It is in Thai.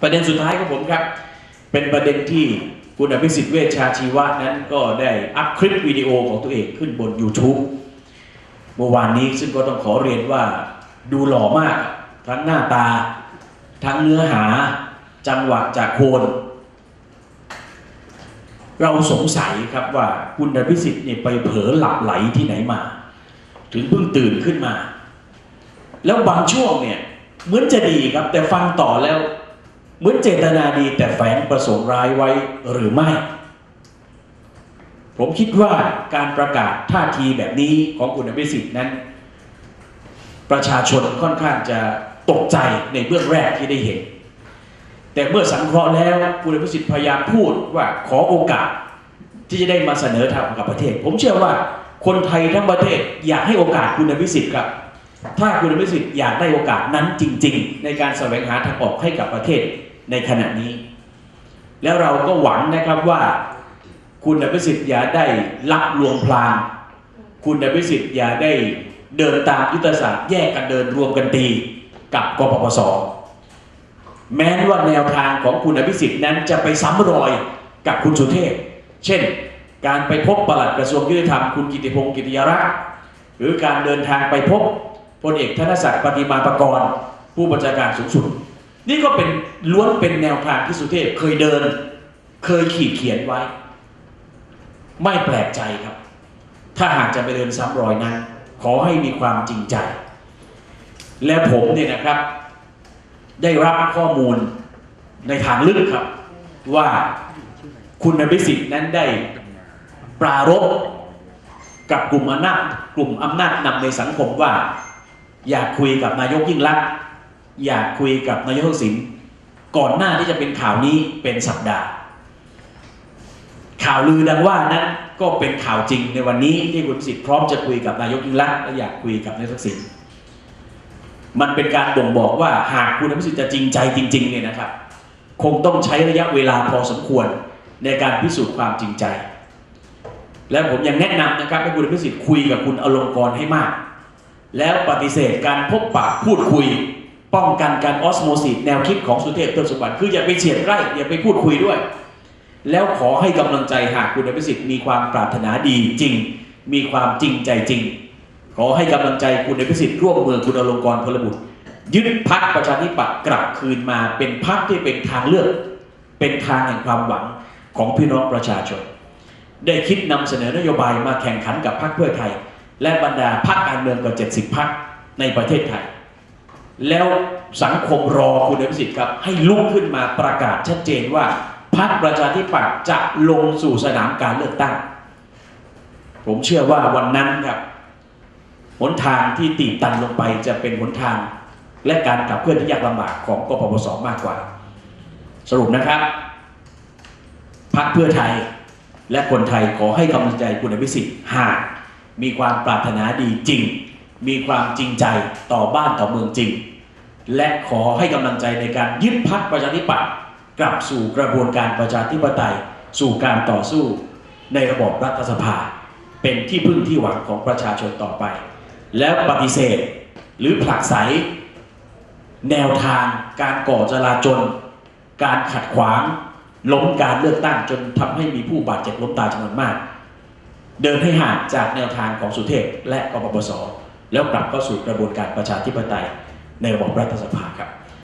ประเด็นสุดท้ายของผมครับ เป็นประเด็นที่คุณอภิสิทธิ์เวชชาชีวะนั้นก็ได้อัพคลิปวิดีโอของตัวเองขึ้นบน YouTube เมื่อวานนี้ซึ่งก็ต้องขอเรียนว่าดูหล่อมาก ทั้งหน้าตา ทั้งเนื้อหาจังหวะจากโคนเราสงสัยครับว่าคุณอภิสิทธิ์เนี่ยไปเผลอหลับไหลที่ไหนมา ถึงเพิ่งตื่นขึ้นมา แล้วบางช่วงเนี่ยเหมือนจะดีครับ แต่ฟังต่อแล้ว เหมือนเจตนาดีแต่แฝงประสงค์ร้ายไว้หรือไม่ ผมคิดว่าการประกาศท่าทีแบบนี้ของคุณอภิสิทธิ์นั้น ประชาชนค่อนข้างจะตกใจในเบื้องแรกที่ได้เห็น แต่เมื่อสังเคราะห์แล้วคุณอภิสิทธิ์พยายามพูดว่าขอโอกาสที่จะได้มาเสนอทางกับประเทศ ผมเชื่อว่าคนไทยทั้งประเทศอยากให้โอกาสคุณอภิสิทธิ์ครับถ้าคุณอภิสิทธิ์อยากได้โอกาสนั้นจริง ๆ ในการแสวงหาทางออกให้กับประเทศ ในขณะนี้ แล้วเราก็หวังนะครับว่าคุณอภิสิทธิ์อย่าได้ลักลวงพลางคุณอภิสิทธิ์อย่าได้เดินตามยุทธศาสตร์แยกกันเดินรวมกันตีกับกปปส แม้ว่าแนวทางของคุณอภิสิทธิ์นั้นจะไปซ้ำรอยกับคุณสุเทพ เช่น การไปพบปลัดกระทรวงยุติธรรมคุณกิติพงศ์กิติยรักษ์หรือการเดินทางไปพบพลเอกธนศักดิ์ปฏิมาประกรณ์ผู้บัญชาการสูงสุด นี่ก็เป็นล้วนเป็นแนวทางที่สุเทพเคยเดิน เคยขีดเขียนไว้ ไม่แปลกใจครับ ถ้าหากจะไปเดินซ้ำรอยนั้นขอให้มีความจริงใจ และผมเนี่ยนะครับ ได้รับข้อมูลในทางลึกครับ ว่าคุณอภิสิทธิ์นั้นได้ปรารบกับกลุ่มอำนาจกลุ่มอำนาจนำในสังคมว่า อยากคุยกับนายกยิ่งลักษณ์ อยากคุยกับนายกทักษิณก่อนหน้าที่จะเป็นข่าวนี้เป็นสัปดาห์ ข่าวลือดังว่านั้นก็เป็นข่าวจริงในวันนี้ที่คุณสิทธิ์พร้อมจะคุยกับนายกยิ่งลักษณ์และอยากคุยกับนายกทักษิณมันเป็นการบ่งบอกว่าหากคุณอภิสิทธิ์จะจริงใจจริงๆเนี่ยนะครับ คงต้องใช้ระยะเวลาพอสมควรในการพิสูจน์ความจริงใจ และผมยังแนะนำนะครับให้คุณอภิสิทธิ์คุยกับคุณอลงกรให้มาก แล้วปฏิเสธการพบปะพูดคุย ป้องกันการออสโมซิสแนวคิดของสุเทพเทือกสุวรรณคืออย่าไปเฉียดใกล้อย่าไปพูดคุยด้วย แล้วขอให้กำลังใจหากคุณอภิสิทธิ์มีความปรารถนาดีจริง มีความจริงใจจริง ขอให้กำลังใจคุณอภิสิทธิ์ร่วมมือคุณอลงกรพลบุตรยึดพักประชาธิปัตย์กลับคืนมาเป็นพักที่เป็นทางเลือก เป็นทางแห่งความหวังของพี่น้องประชาชน ได้คิดนำเสนอนโยบายมาแข่งขันกับพรรคเพื่อไทย และบรรดาพรรคการเมืองกว่า 70พรรคในประเทศไทย แล้วสังคมรอคุณอภิสิทธิ์ครับ ให้ลุกขึ้นมาประกาศชัดเจนว่าพรรคประชาธิปัตย์จะลงสู่สนามการเลือกตั้ง ผมเชื่อว่าวันนั้นครับหนทางที่ตีตันลงไปจะเป็นหนทาง และการขับเคลื่อนที่ยากลำบากของกปปสมากกว่า สรุปนะครับพรรคเพื่อไทยและคนไทยขอให้กำลังใจคุณอภิสิทธิ์หากมีความปรารถนาดีจริง มีความจริงใจต่อบ้านต่อเมืองจริง และขอให้กำลังใจในการยึดพักประชาธิปัตย์กลับสู่กระบวนการประชาธิปไตย สู่การต่อสู้ ในระบบรัฐสภา เป็นที่พึ่งที่หวังของประชาชนต่อไป แล้วปฏิเสธหรือผลักไสแนวทางการก่อจลาจลการขัดขวาง ล้มการเลือกตั้งจนทำให้มีผู้บาดเจ็บล้มตายจำนวนมาก เดินให้ห่างจากแนวทางของสุเทพและกปปส แล้วกลับเข้าสู่กระบวนการประชาธิปไตยในระบบรัฐสภาครับ